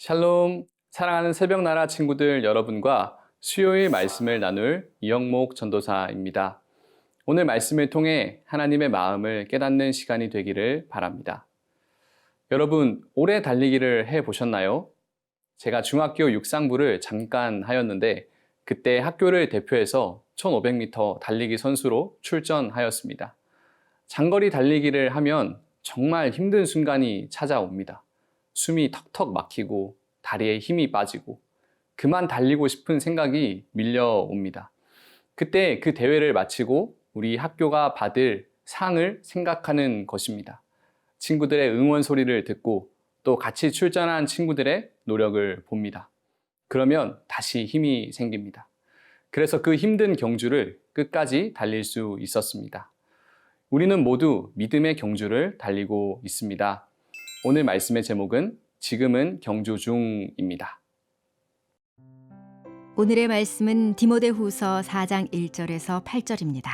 샬롬, 사랑하는 새벽나라 친구들 여러분과 수요일 말씀을 나눌 이영목 전도사입니다. 오늘 말씀을 통해 하나님의 마음을 깨닫는 시간이 되기를 바랍니다. 여러분, 오래 달리기를 해 보셨나요? 제가 중학교 육상부를 잠깐 하였는데 그때 학교를 대표해서 1500m 달리기 선수로 출전하였습니다. 장거리 달리기를 하면 정말 힘든 순간이 찾아옵니다. 숨이 턱턱 막히고 다리에 힘이 빠지고 그만 달리고 싶은 생각이 밀려옵니다. 그때 그 대회를 마치고 우리 학교가 받을 상을 생각하는 것입니다. 친구들의 응원 소리를 듣고 또 같이 출전한 친구들의 노력을 봅니다. 그러면 다시 힘이 생깁니다. 그래서 그 힘든 경주를 끝까지 달릴 수 있었습니다. 우리는 모두 믿음의 경주를 달리고 있습니다. 오늘 말씀의 제목은 지금은 경주 중입니다. 오늘의 말씀은 디모데후서 4장 1절에서 8절입니다.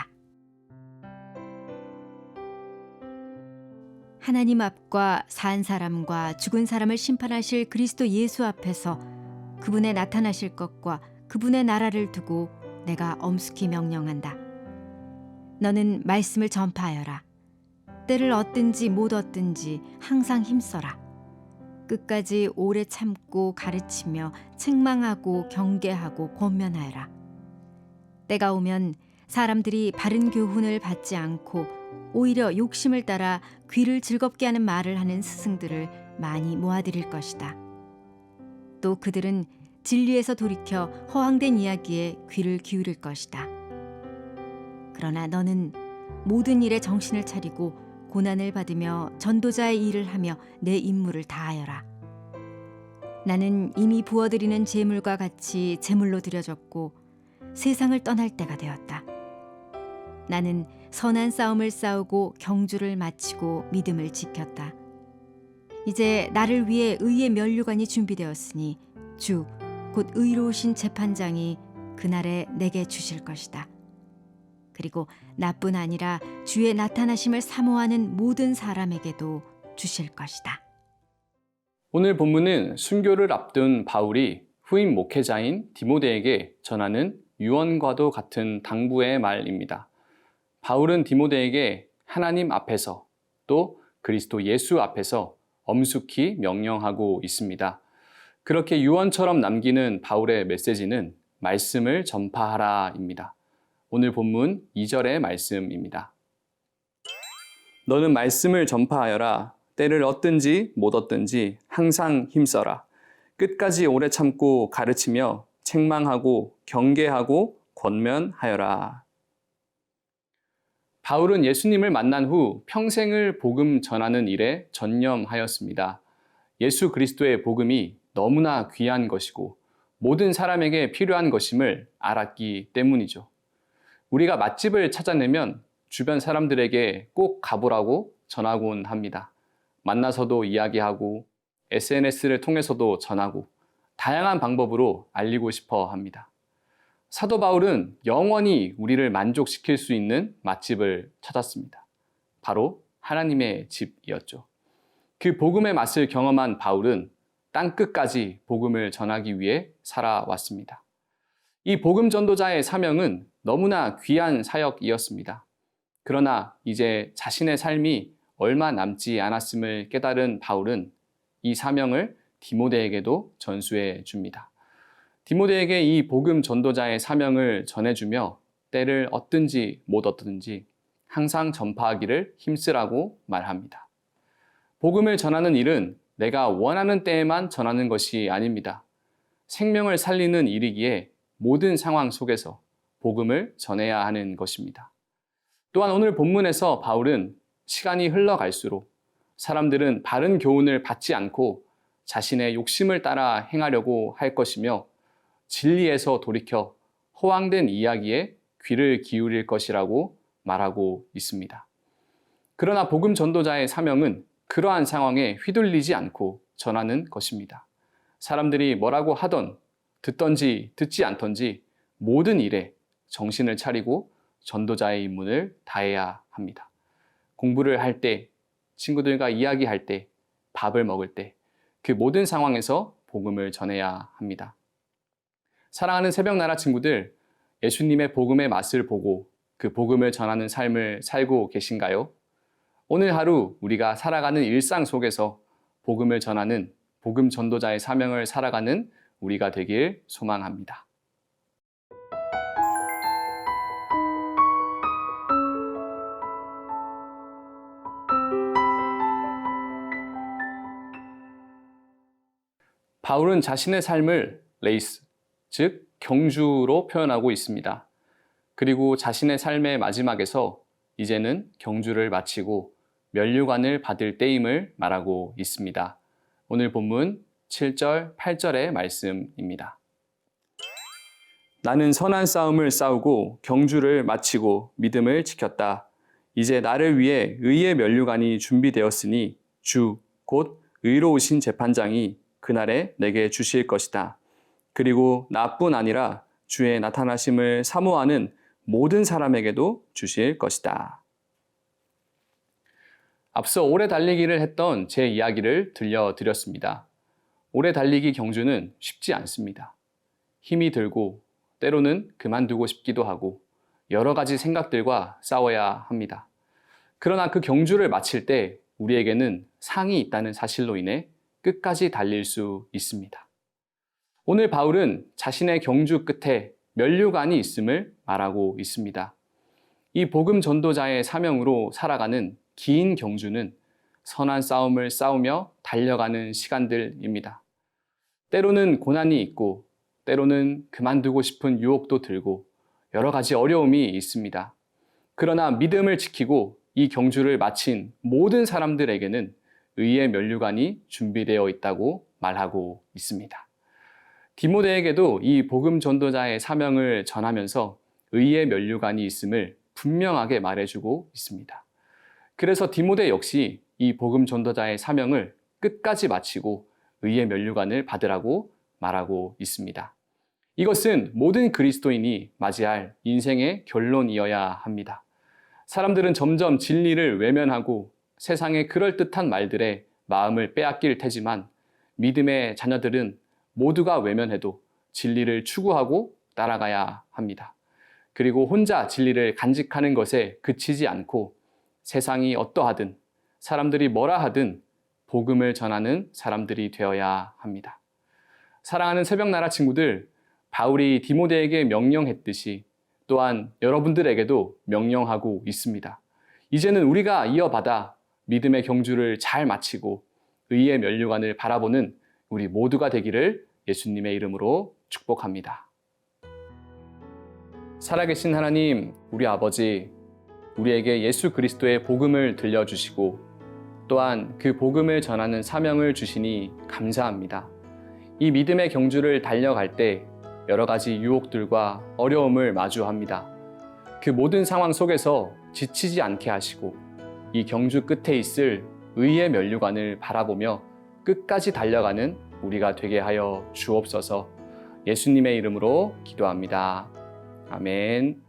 하나님 앞과 산 사람과 죽은 사람을 심판하실 그리스도 예수 앞에서 그분의 나타나실 것과 그분의 나라를 두고 내가 엄숙히 명령한다. 너는 말씀을 전파하여라. 때를 얻든지 못 얻든지 항상 힘써라. 끝까지 오래 참고 가르치며 책망하고 경계하고 권면하여라. 때가 오면 사람들이 바른 교훈을 받지 않고 오히려 욕심을 따라 귀를 즐겁게 하는 말을 하는 스승들을 많이 모아들일 것이다. 또 그들은 진리에서 돌이켜 허황된 이야기에 귀를 기울일 것이다. 그러나 너는 모든 일에 정신을 차리고 고난을 받으며 전도자의 일을 하며 내 임무를 다하여라. 나는 이미 부어드리는 제물과 같이 제물로 드려졌고 세상을 떠날 때가 되었다. 나는 선한 싸움을 싸우고 경주를 마치고 믿음을 지켰다. 이제 나를 위해 의의 면류관이 준비되었으니 주 곧 의로우신 재판장이 그날에 내게 주실 것이다. 그리고 나뿐 아니라 주의 나타나심을 사모하는 모든 사람에게도 주실 것이다. 오늘 본문은 순교를 앞둔 바울이 후임 목회자인 디모데에게 전하는 유언과도 같은 당부의 말입니다. 바울은 디모데에게 하나님 앞에서 또 그리스도 예수 앞에서 엄숙히 명령하고 있습니다. 그렇게 유언처럼 남기는 바울의 메시지는 말씀을 전파하라입니다. 오늘 본문 2절의 말씀입니다. 너는 말씀을 전파하여라. 때를 얻든지 못 얻든지 항상 힘써라. 끝까지 오래 참고 가르치며 책망하고 경계하고 권면하여라. 바울은 예수님을 만난 후 평생을 복음 전하는 일에 전념하였습니다. 예수 그리스도의 복음이 너무나 귀한 것이고 모든 사람에게 필요한 것임을 알았기 때문이죠. 우리가 맛집을 찾아내면 주변 사람들에게 꼭 가보라고 전하곤 합니다. 만나서도 이야기하고 SNS를 통해서도 전하고 다양한 방법으로 알리고 싶어 합니다. 사도 바울은 영원히 우리를 만족시킬 수 있는 맛집을 찾았습니다. 바로 하나님의 집이었죠. 그 복음의 맛을 경험한 바울은 땅 끝까지 복음을 전하기 위해 살아왔습니다. 이 복음 전도자의 사명은 너무나 귀한 사역이었습니다. 그러나 이제 자신의 삶이 얼마 남지 않았음을 깨달은 바울은 이 사명을 디모데에게도 전수해 줍니다. 디모데에게 이 복음 전도자의 사명을 전해주며 때를 얻든지 못 얻든지 항상 전파하기를 힘쓰라고 말합니다. 복음을 전하는 일은 내가 원하는 때에만 전하는 것이 아닙니다. 생명을 살리는 일이기에 모든 상황 속에서 복음을 전해야 하는 것입니다. 또한 오늘 본문에서 바울은 시간이 흘러갈수록 사람들은 바른 교훈을 받지 않고 자신의 욕심을 따라 행하려고 할 것이며 진리에서 돌이켜 허황된 이야기에 귀를 기울일 것이라고 말하고 있습니다. 그러나 복음 전도자의 사명은 그러한 상황에 휘둘리지 않고 전하는 것입니다. 사람들이 뭐라고 하던 듣던지 듣지 않던지 모든 일에 정신을 차리고 전도자의 임무를 다해야 합니다. 공부를 할 때, 친구들과 이야기할 때, 밥을 먹을 때, 그 모든 상황에서 복음을 전해야 합니다. 사랑하는 새벽나라 친구들, 예수님의 복음의 맛을 보고 그 복음을 전하는 삶을 살고 계신가요? 오늘 하루 우리가 살아가는 일상 속에서 복음을 전하는 복음 전도자의 사명을 살아가는 우리가 되길 소망합니다. 바울은 자신의 삶을 레이스, 즉 경주로 표현하고 있습니다. 그리고 자신의 삶의 마지막에서 이제는 경주를 마치고 면류관을 받을 때임을 말하고 있습니다. 오늘 본문 7절, 8절의 말씀입니다. 나는 선한 싸움을 싸우고 경주를 마치고 믿음을 지켰다. 이제 나를 위해 의의 면류관이 준비되었으니 주, 곧 의로우신 재판장이 그날에 내게 주실 것이다. 그리고 나뿐 아니라 주의 나타나심을 사모하는 모든 사람에게도 주실 것이다. 앞서 오래 달리기를 했던 제 이야기를 들려드렸습니다. 오래 달리기 경주는 쉽지 않습니다. 힘이 들고 때로는 그만두고 싶기도 하고 여러 가지 생각들과 싸워야 합니다. 그러나 그 경주를 마칠 때 우리에게는 상이 있다는 사실로 인해 끝까지 달릴 수 있습니다. 오늘 바울은 자신의 경주 끝에 면류관이 있음을 말하고 있습니다. 이 복음 전도자의 사명으로 살아가는 긴 경주는 선한 싸움을 싸우며 달려가는 시간들입니다. 때로는 고난이 있고, 때로는 그만두고 싶은 유혹도 들고, 여러 가지 어려움이 있습니다. 그러나 믿음을 지키고 이 경주를 마친 모든 사람들에게는 의의 면류관이 준비되어 있다고 말하고 있습니다. 디모데에게도 이 복음 전도자의 사명을 전하면서 의의 면류관이 있음을 분명하게 말해주고 있습니다. 그래서 디모데 역시 이 복음 전도자의 사명을 끝까지 마치고 의의 면류관을 받으라고 말하고 있습니다. 이것은 모든 그리스도인이 맞이할 인생의 결론이어야 합니다. 사람들은 점점 진리를 외면하고 세상의 그럴듯한 말들에 마음을 빼앗길 테지만 믿음의 자녀들은 모두가 외면해도 진리를 추구하고 따라가야 합니다. 그리고 혼자 진리를 간직하는 것에 그치지 않고 세상이 어떠하든 사람들이 뭐라 하든 복음을 전하는 사람들이 되어야 합니다. 사랑하는 새벽나라 친구들, 바울이 디모데에게 명령했듯이 또한 여러분들에게도 명령하고 있습니다. 이제는 우리가 이어받아 믿음의 경주를 잘 마치고 의의 면류관을 바라보는 우리 모두가 되기를 예수님의 이름으로 축복합니다. 살아계신 하나님, 우리 아버지, 우리에게 예수 그리스도의 복음을 들려주시고 또한 그 복음을 전하는 사명을 주시니 감사합니다. 이 믿음의 경주를 달려갈 때 여러 가지 유혹들과 어려움을 마주합니다. 그 모든 상황 속에서 지치지 않게 하시고 이 경주 끝에 있을 의의 면류관을 바라보며 끝까지 달려가는 우리가 되게 하여 주옵소서 예수님의 이름으로 기도합니다. 아멘.